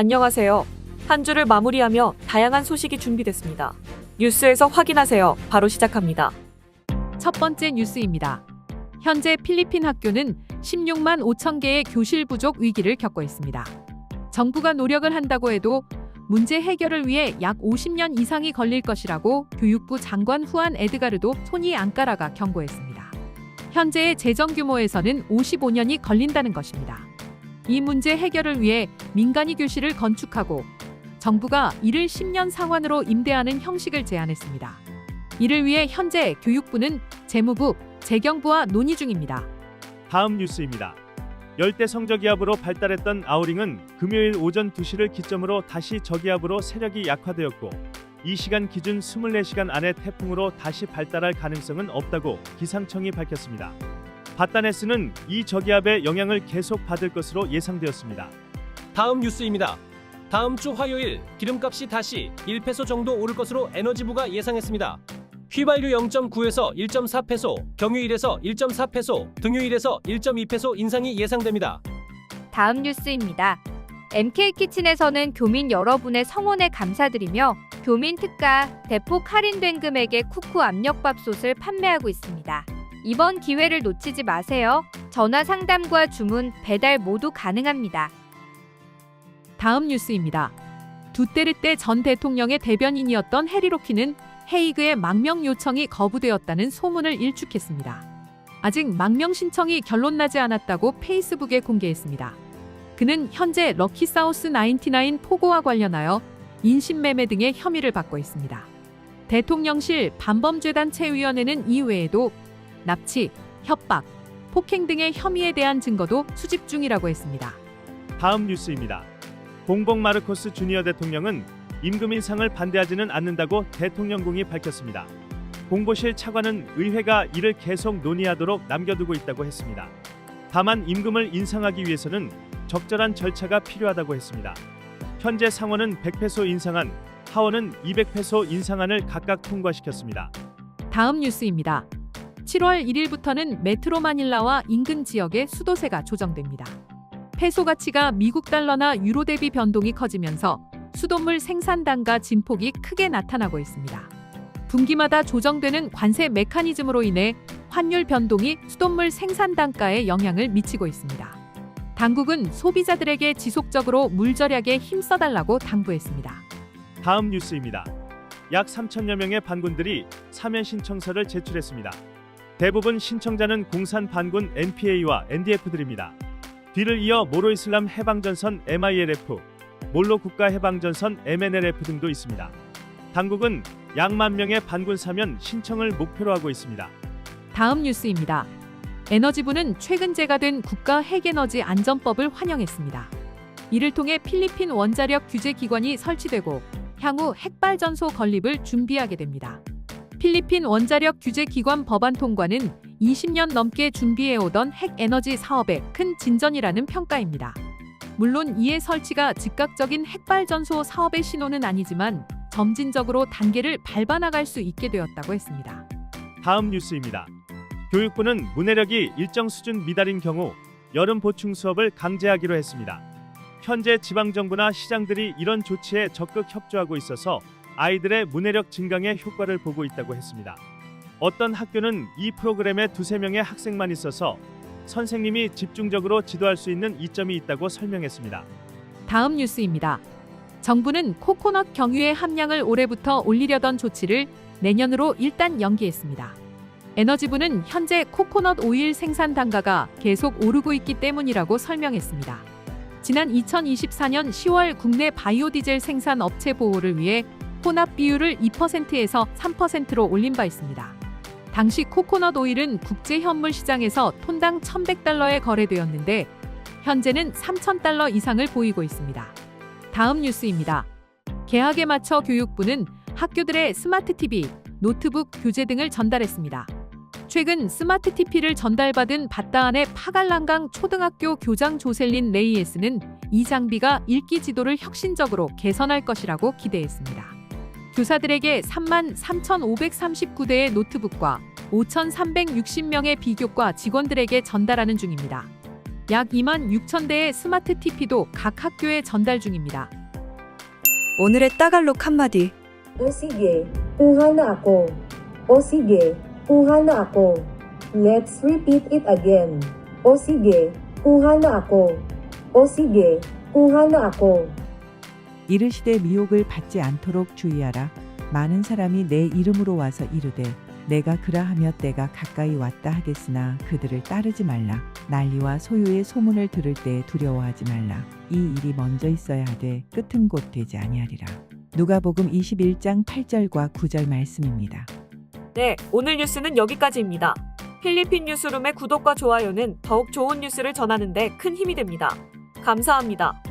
안녕하세요. 한 주를 마무리하며 다양한 소식이 준비됐습니다. 뉴스에서 확인하세요. 바로 시작합니다. 첫 번째 뉴스입니다. 현재 필리핀 학교는 16만 5천 개의 교실 부족 위기를 겪고 있습니다. 정부가 노력을 한다고 해도 문제 해결을 위해 약 50년 이상이 걸릴 것이라고 교육부 장관 후안 에드가르도 토니 앙까라가 경고했습니다. 현재의 재정 규모에서는 55년이 걸린다는 것입니다. 이 문제 해결을 위해 민간이 교실을 건축하고 정부가 이를 10년 상환으로 임대하는 형식을 제안했습니다. 이를 위해 현재 교육부는 재무부, 재경부와 논의 중입니다. 다음 뉴스입니다. 열대 성저기압으로 발달했던 아우링은 금요일 오전 2시를 기점으로 다시 저기압으로 세력이 약화되었고 이 시간 기준 24시간 안에 태풍으로 다시 발달할 가능성은 없다고 기상청이 밝혔습니다. 바타네스는 이 저기압의 영향을 계속 받을 것으로 예상되었습니다. 다음 뉴스입니다. 다음 주 화요일 기름값이 다시 1페소 정도 오를 것으로 에너지부가 예상했습니다. 휘발유 0.9에서 1.4페소, 경유일에서 1.4페소, 등유일에서 1.2페소 인상이 예상됩니다. 다음 뉴스입니다. MK키친에서는 교민 여러분의 성원에 감사드리며 교민 특가 대폭 할인된 금액의 쿠쿠 압력밥솥을 판매하고 있습니다. 이번 기회를 놓치지 마세요. 전화 상담과 주문, 배달 모두 가능합니다. 다음 뉴스입니다. 두테르테 전 대통령의 대변인이었던 해리 로키는 헤이그의 망명 요청이 거부되었다는 소문을 일축했습니다. 아직 망명 신청이 결론나지 않았다고 페이스북에 공개했습니다. 그는 현재 럭키 사우스 99 포고와 관련하여 인신매매 등의 혐의를 받고 있습니다. 대통령실 반범죄단체위원회는 이외에도 납치, 협박, 폭행 등의 혐의에 대한 증거도 수집 중이라고 했습니다. 다음 뉴스입니다. 봉봉 마르코스 주니어 대통령은 임금 인상을 반대하지는 않는다고 대통령궁이 밝혔습니다. 공보실 차관은 의회가 이를 계속 논의하도록 남겨두고 있다고 했습니다. 다만 임금을 인상하기 위해서는 적절한 절차가 필요하다고 했습니다. 현재 상원은 100페소 인상안, 하원은 200페소 인상안을 각각 통과시켰습니다. 다음 뉴스입니다. 7월 1일부터는 메트로 마닐라와 인근 지역의 수도세가 조정됩니다. 페소 가치가 미국 달러나 유로 대비 변동이 커지면서 수돗물 생산 단가 진폭이 크게 나타나고 있습니다. 분기마다 조정되는 관세 메커니즘으로 인해 환율 변동이 수돗물 생산 단가에 영향을 미치고 있습니다. 당국은 소비자들에게 지속적으로 물 절약에 힘써달라고 당부했습니다. 다음 뉴스입니다. 약 3천여 명의 반군들이 사면 신청서를 제출했습니다. 대부분 신청자는 공산 반군 NPA와 NDF들입니다. 뒤를 이어 모로 이슬람 해방전선 MILF, 몰로 국가 해방전선 MNLF 등도 있습니다. 당국은 약 만 명의 반군 사면 신청을 목표로 하고 있습니다. 다음 뉴스입니다. 에너지부는 최근 제가된 국가 핵에너지 안전법을 환영했습니다. 이를 통해 필리핀 원자력 규제 기관이 설치되고 향후 핵발전소 건립을 준비하게 됩니다. 필리핀 원자력 규제 기관 법안 통과는 20년 넘게 준비해오던 핵 에너지 사업의 큰 진전이라는 평가입니다. 물론 이의 설치가 즉각적인 핵발전소 사업의 신호는 아니지만 점진적으로 단계를 밟아 나갈 수 있게 되었다고 했습니다. 다음 뉴스입니다. 교육부는 문해력이 일정 수준 미달인 경우 여름 보충 수업을 강제하기로 했습니다. 현재 지방 정부나 시장들이 이런 조치에 적극 협조하고 있어서 아이들의 문해력 증강에 효과를 보고 있다고 했습니다. 어떤 학교는 이 프로그램에 두세 명의 학생만 있어서 선생님이 집중적으로 지도할 수 있는 이점이 있다고 설명했습니다. 다음 뉴스입니다. 정부는 코코넛 경유의 함량을 올해부터 올리려던 조치를 내년으로 일단 연기했습니다. 에너지부는 현재 코코넛 오일 생산 단가가 계속 오르고 있기 때문이라고 설명했습니다. 지난 2024년 10월 국내 바이오디젤 생산 업체 보호를 위해 혼합 비율을 2%에서 3%로 올린 바 있습니다. 당시 코코넛 오일은 국제 현물 시장에서 톤당 1,100달러에 거래되었는데 현재는 3,000달러 이상을 보이고 있습니다. 다음 뉴스입니다. 개학에 맞춰 교육부는 학교들의 스마트 TV, 노트북, 교재 등을 전달했습니다. 최근 스마트 TV를 전달받은 바따안의 파갈란강 초등학교 교장 조셀린 레이에스는 이 장비가 읽기 지도를 혁신적으로 개선할 것이라고 기대했습니다. 교사들에게 3만 3,539대의 노트북과 5,360명의 비교과 직원들에게 전달하는 중입니다. 약 2만 6천 대의 스마트 TP도 각 학교에 전달 중입니다. 오늘의 따갈록 한마디. O sige, kuha na ako. O sige, kuha na ako. Let's repeat it again. O sige, kuha na ako. O sige, kuha na ako. 이르시되 미혹을 받지 않도록 주의하라. 많은 사람이 내 이름으로 와서 이르되 내가 그라하며 때가 가까이 왔다 하겠으나 그들을 따르지 말라. 난리와 소유의 소문을 들을 때 두려워하지 말라. 이 일이 먼저 있어야 하되 끝은 곧 되지 아니하리라. 누가복음 21장 8절과 9절 말씀입니다. 네, 오늘 뉴스는 여기까지입니다. 필리핀 뉴스룸의 구독과 좋아요는 더욱 좋은 뉴스를 전하는데 큰 힘이 됩니다. 감사합니다.